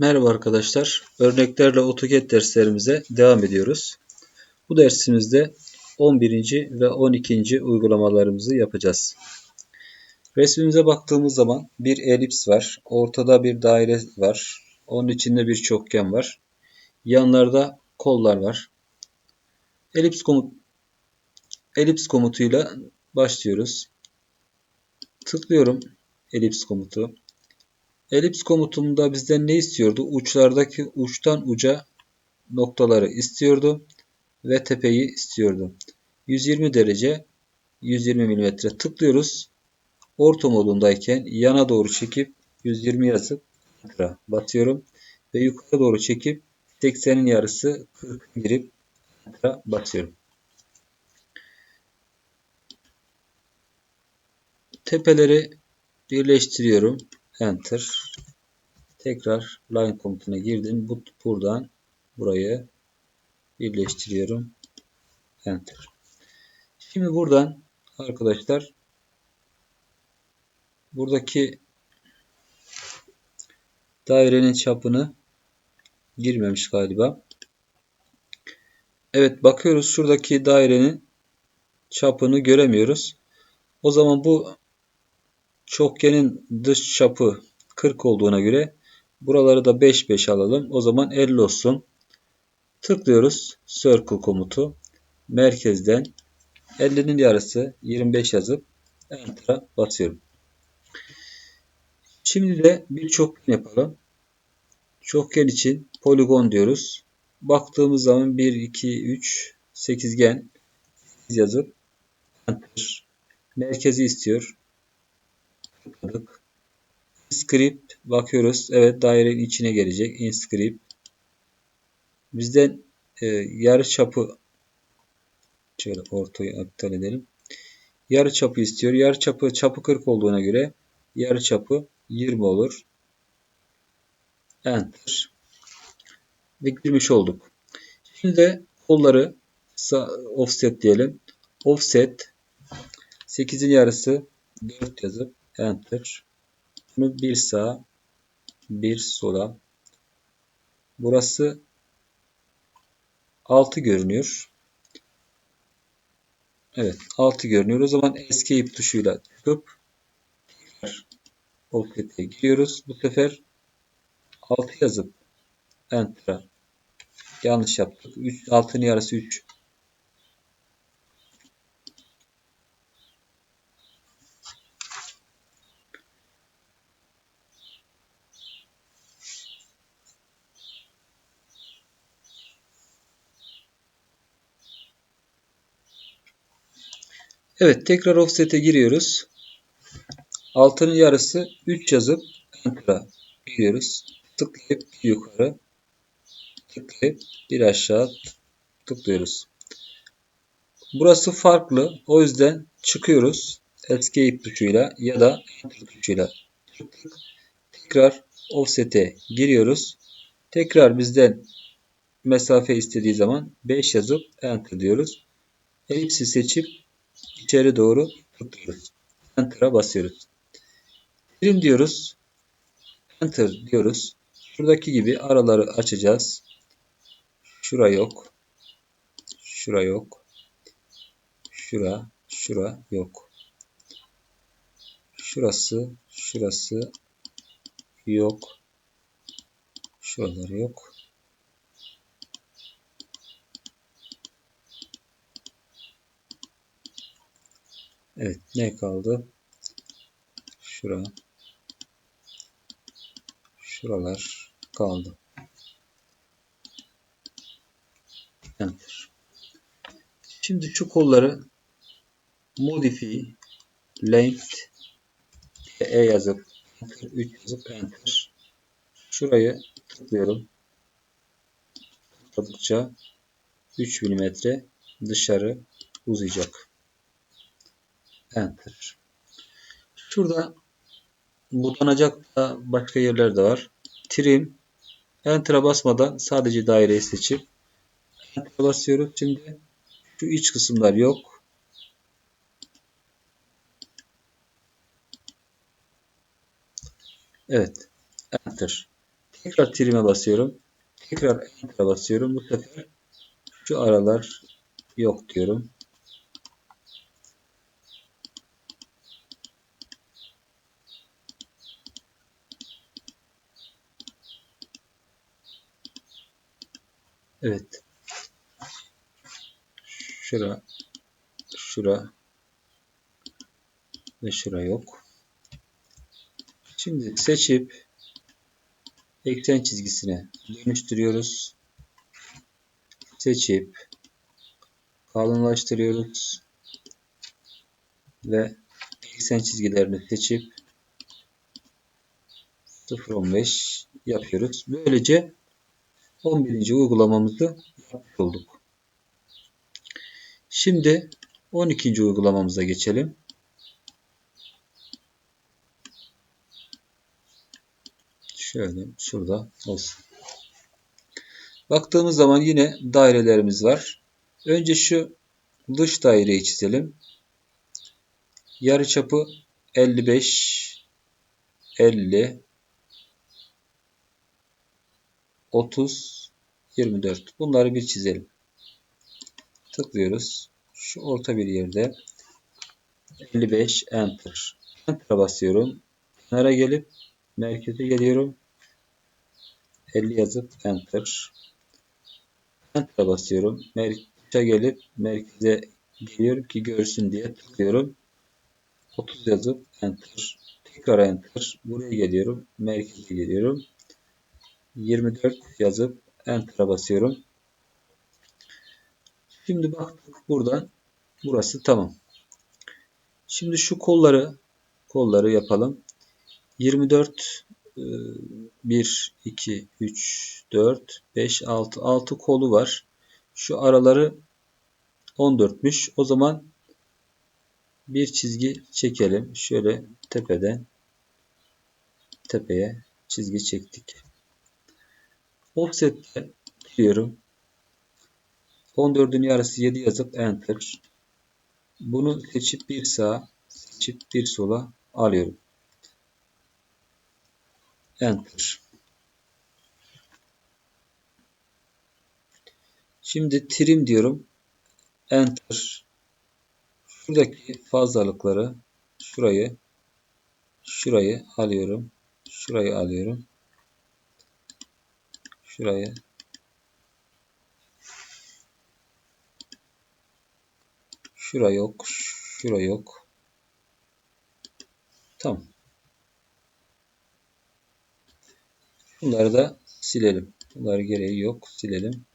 Merhaba arkadaşlar. Örneklerle AutoCAD derslerimize devam ediyoruz. Bu dersimizde 11. ve 12. uygulamalarımızı yapacağız. Resmimize baktığımız zaman bir elips var. Ortada bir daire var. Onun içinde bir çokgen var. Yanlarda kollar var. Elips komut elips komutuyla başlıyoruz. Tıklıyorum elips komutu. Elips komutunda bizden ne istiyordu? Uçlardaki uçtan uca noktaları istiyordu ve tepeyi istiyordu. 120 derece 120 mm tıklıyoruz. Orta modundayken yana doğru çekip 120 yazıp enter'a batıyorum ve yukarı doğru çekip 80'in yarısı 40 girip enter'a basıyorum. Tepeleri birleştiriyorum. Enter. Tekrar line komutuna girdim. Bu, buradan burayı birleştiriyorum. Enter. Şimdi buradan arkadaşlar buradaki dairenin çapını girmemiş galiba. Evet bakıyoruz şuradaki dairenin çapını göremiyoruz. O zaman bu çokgenin dış çapı 40 olduğuna göre buraları da 5 5 alalım. O zaman 50 olsun. Tıklıyoruz circle komutu. Merkezden 50'nin yarısı 25 yazıp enter'a basıyorum. Şimdi de bir çokgen yapalım. Çokgen için poligon diyoruz. Baktığımız zaman 1 2 3 sekizgen yazıp enter merkezi istiyor tıkladık. Script bakıyoruz. Evet dairenin içine gelecek. InScript. Bizden e, yarı çapı şöyle ortayı iptal edelim. Yarı çapı istiyor. Yarı çapı çapı 40 olduğuna göre yarı çapı 20 olur. Enter. Ve girmiş olduk. Şimdi de kolları offset diyelim. Offset 8'in yarısı 4 yazıp Enter. Bunu bir sağa, bir sola. Burası 6 görünüyor. Evet 6 görünüyor. O zaman Escape tuşuyla tekrar offset'e giriyoruz. Bu sefer 6 yazıp Enter'a yanlış yaptık. 3, 6'nın yarısı 3. Evet tekrar offset'e giriyoruz. Altının yarısı 3 yazıp enter'a giriyoruz. Tıklayıp yukarı tıklayıp bir aşağı tıklıyoruz. Burası farklı. O yüzden çıkıyoruz. Escape tuşuyla ya da Enter tuşuyla tıklayıp tekrar offset'e giriyoruz. Tekrar bizden mesafe istediği zaman 5 yazıp Enter diyoruz. Elipsi seçip içeri doğru tutuyoruz. Enter'a basıyoruz. Trim diyoruz. Enter diyoruz. Şuradaki gibi araları açacağız. Şura yok. Şura yok. Şura, şura yok. Şurası, şurası yok. Şuraları yok. Evet ne kaldı? Şura. Şuralar kaldı. Enter. Şimdi şu kolları modify length e yazıp enter 3 yazıp enter. Şurayı tıklıyorum. Tıkladıkça 3 mm dışarı uzayacak. Enter. Şurada budanacak da başka yerler de var. Trim. Enter'a basmadan sadece daireyi seçip Enter'a basıyoruz. Şimdi şu iç kısımlar yok. Evet. Enter. Tekrar trim'e basıyorum. Tekrar enter'a basıyorum. Bu sefer şu aralar yok diyorum. Evet. Şura, şura ve şura yok. Şimdi seçip eksen çizgisine dönüştürüyoruz. Seçip kalınlaştırıyoruz ve eksen çizgilerini seçip 0.15 yapıyoruz. Böylece 11. uygulamamızı yapmış olduk. Şimdi 12. uygulamamıza geçelim. Şöyle şurada olsun. Baktığımız zaman yine dairelerimiz var. Önce şu dış daireyi çizelim. Yarıçapı 55 50 30 24. Bunları bir çizelim. Tıklıyoruz. Şu orta bir yerde 55 enter. Enter'a basıyorum. Kenara gelip merkeze geliyorum. 50 yazıp enter. Enter'a basıyorum. Merkeze gelip merkeze geliyorum ki görsün diye tıklıyorum. 30 yazıp enter. Tekrar enter. Buraya geliyorum. Merkeze geliyorum. 24 yazıp enter'a basıyorum. Şimdi baktık buradan burası tamam. Şimdi şu kolları kolları yapalım. 24 1 2 3 4 5 6 6 kolu var. Şu araları 14'müş. O zaman bir çizgi çekelim. Şöyle tepeden tepeye çizgi çektik. Offset'te diyorum. 14'ün yarısı 7 yazıp enter. Bunu seçip bir sağa seçip bir sola alıyorum. Enter. Şimdi trim diyorum. Enter. Şuradaki fazlalıkları şurayı şurayı alıyorum. Şurayı alıyorum. Şurayı Şura yok. Şura yok. Tamam. Bunları da silelim. Bunları gereği yok. Silelim.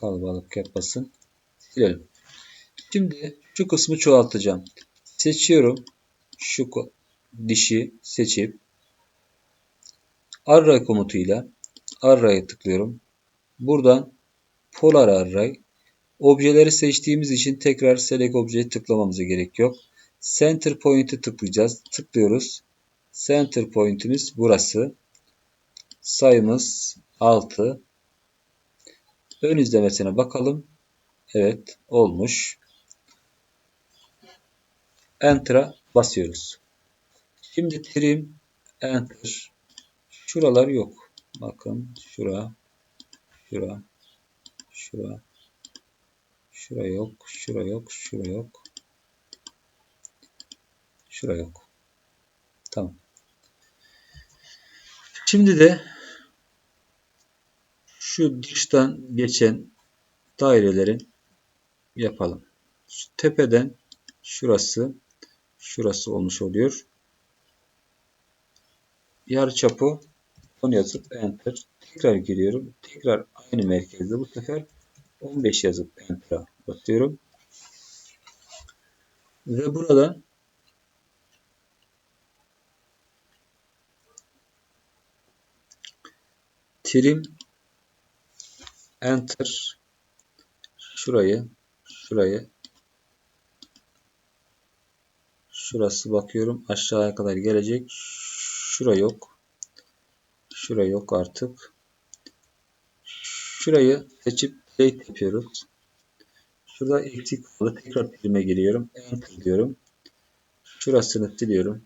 Kalabalık yapmasın. Silelim. Şimdi şu kısmı çoğaltacağım. Seçiyorum. Şu dişi seçip array komutuyla array'a tıklıyorum. Buradan Polar Array objeleri seçtiğimiz için tekrar Select Obje'ye tıklamamıza gerek yok. Center Point'i tıklayacağız. Tıklıyoruz. Center Point'imiz burası. Sayımız 6. Ön izlemesine bakalım. Evet olmuş. Enter'a basıyoruz. Şimdi trim enter. Şuralar yok. Bakın şura Şura. Şura. Şura yok. Şura yok. Şura yok. Şura yok. Tamam. Şimdi de şu dıştan geçen dairelerin yapalım. Şu tepeden şurası şurası olmuş oluyor. Yarıçapı 10 yazıp enter. Tekrar giriyorum. Tekrar aynı merkezde bu sefer 15 yazıp enter'a basıyorum. Ve burada trim enter şurayı şurayı şurası bakıyorum aşağıya kadar gelecek. Şura yok. Şura yok artık. Şurayı seçip delete yapıyoruz. Şurada eksik kaldı. Tekrar filme giriyorum. Enter diyorum. Şurasını siliyorum.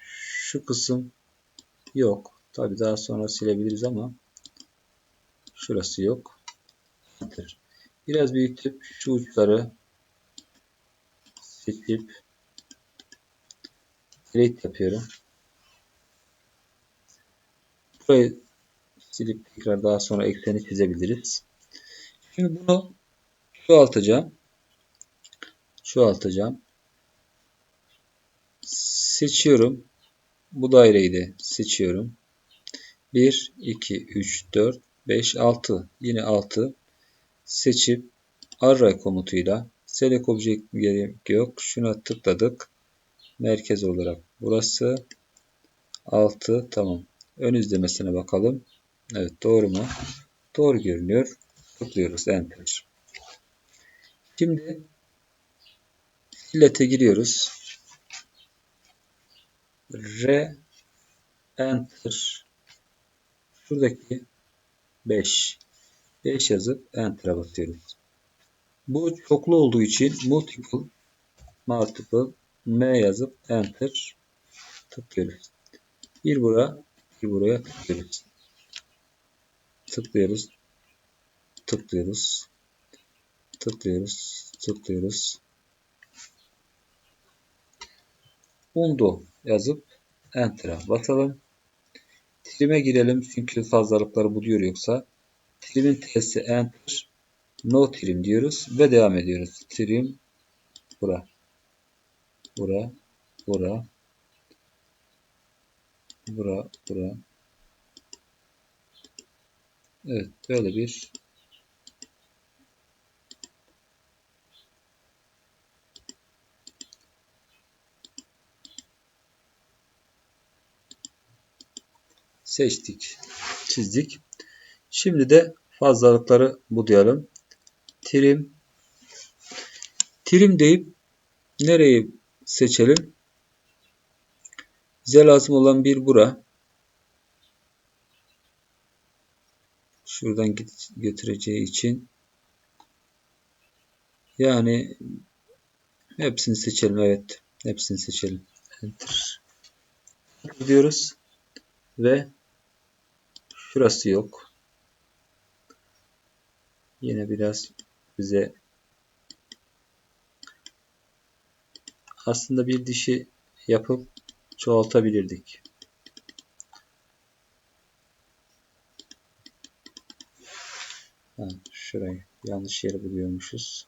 Şu kısım yok. Tabi daha sonra silebiliriz ama şurası yok. Enter. Biraz büyütüp şu uçları seçip delete yapıyorum. Burayı silip tekrar daha sonra ekseni çizebiliriz. Şimdi bunu çoğaltacağım. Çoğaltacağım. Seçiyorum. Bu daireyi de seçiyorum. 1, 2, 3, 4, 5, 6. Yine 6. Seçip array komutuyla select object gerek yok. Şuna tıkladık. Merkez olarak burası 6. Tamam. Ön izlemesine bakalım. Evet doğru mu? Doğru görünüyor. Tıklıyoruz. Enter. Şimdi fillet'e giriyoruz. R Enter şuradaki 5 5 yazıp Enter'a basıyoruz. Bu çoklu olduğu için multiple multiple M yazıp Enter tıklıyoruz. Bir buraya bir buraya tıklıyoruz. Tıklıyoruz. Tıklıyoruz. Tıklıyoruz. Tıklıyoruz. Undo yazıp Enter'a basalım. Trim'e girelim çünkü fazlalıkları buluyor yoksa. Trim'in T'si Enter. No trim diyoruz ve devam ediyoruz. Trim bura. Bura. Bura. Bura. Bura. Evet böyle bir seçtik, çizdik. Şimdi de fazlalıkları budayalım. Trim trim deyip nereyi seçelim? Bize lazım olan bir bura. Şuradan götüreceği için yani hepsini seçelim. Evet. Hepsini seçelim. Enter. diyoruz ve şurası yok. Yine biraz bize aslında bir dişi yapıp çoğaltabilirdik. Ha, şurayı yanlış yere buluyormuşuz.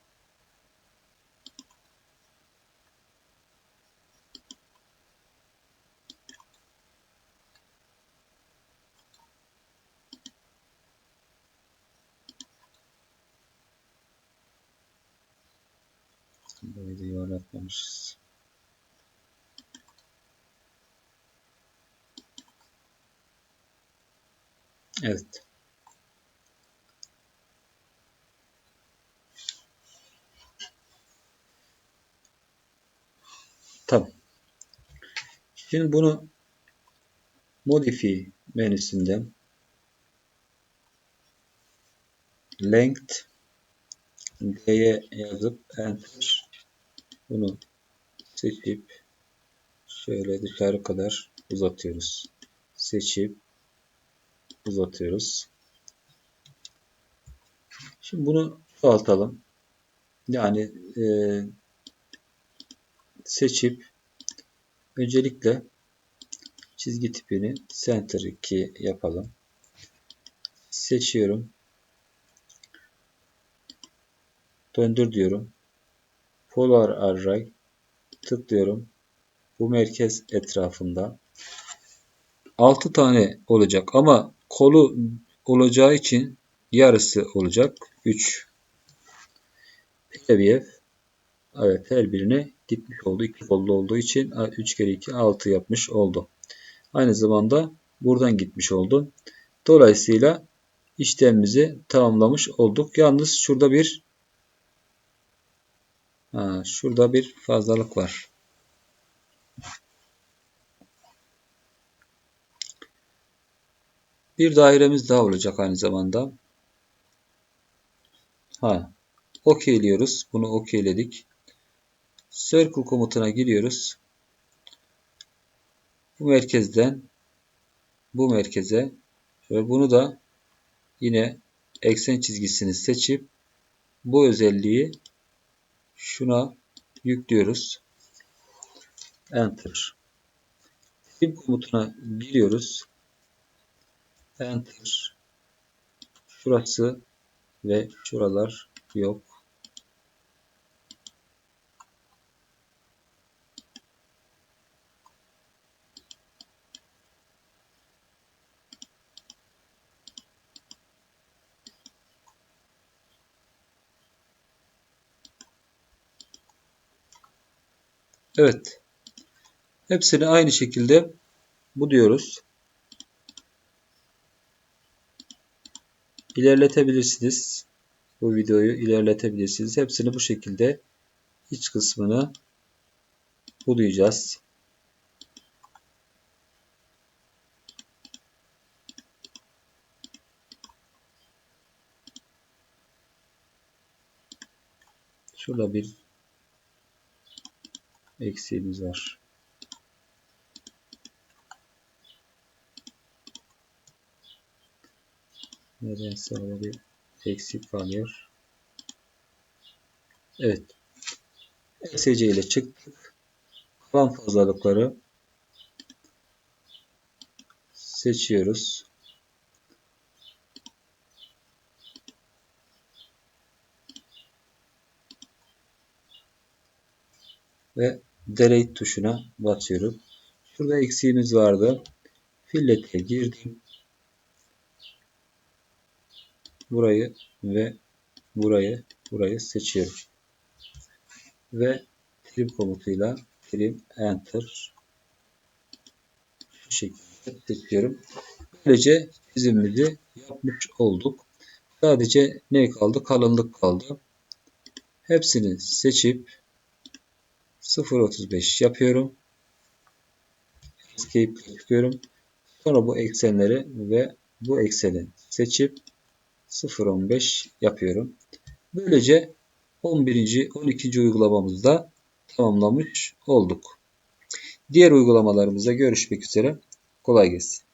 Da yuvarlatmamışız. Evet. Tamam. Şimdi bunu Modify menüsünden length D'ye yazıp enter bunu seçip şöyle dışarı kadar uzatıyoruz. Seçip uzatıyoruz. Şimdi bunu çoğaltalım. Yani e, seçip öncelikle çizgi tipini center 2 yapalım. Seçiyorum. Döndür diyorum. Polar Array tıklıyorum. Bu merkez etrafında 6 tane olacak ama kolu olacağı için yarısı olacak. 3 PBF evet her birine gitmiş oldu. 2 kollu olduğu için 3 kere 2 6 yapmış oldu. Aynı zamanda buradan gitmiş oldu. Dolayısıyla işlemimizi tamamlamış olduk. Yalnız şurada bir ha, şurada bir fazlalık var. Bir dairemiz daha olacak aynı zamanda. Ha, okeyliyoruz. Bunu okeyledik. Circle komutuna giriyoruz. Bu merkezden bu merkeze ve bunu da yine eksen çizgisini seçip bu özelliği şuna yüklüyoruz. Enter. Trim komutuna giriyoruz. Enter. Şurası ve şuralar yok. Evet. Hepsini aynı şekilde bu diyoruz. İlerletebilirsiniz. Bu videoyu ilerletebilirsiniz. Hepsini bu şekilde iç kısmını budayacağız. Şurada bir eksiğimiz var. Nedense orada bir eksik kalıyor. Evet. SC ile çıktık. Kalan fazlalıkları seçiyoruz. Ve delete tuşuna basıyorum. Şurada eksiğimiz vardı. Fillet'e girdim. Burayı ve burayı burayı seçiyorum. Ve trim komutuyla trim enter şu şekilde seçiyorum. Böylece çizimimizi yapmış olduk. Sadece ne kaldı? Kalınlık kaldı. Hepsini seçip 0.35 yapıyorum. Escape çıkıyorum. Sonra bu eksenleri ve bu ekseni seçip 0.15 yapıyorum. Böylece 11. 12. uygulamamızda tamamlamış olduk. Diğer uygulamalarımızda görüşmek üzere. Kolay gelsin.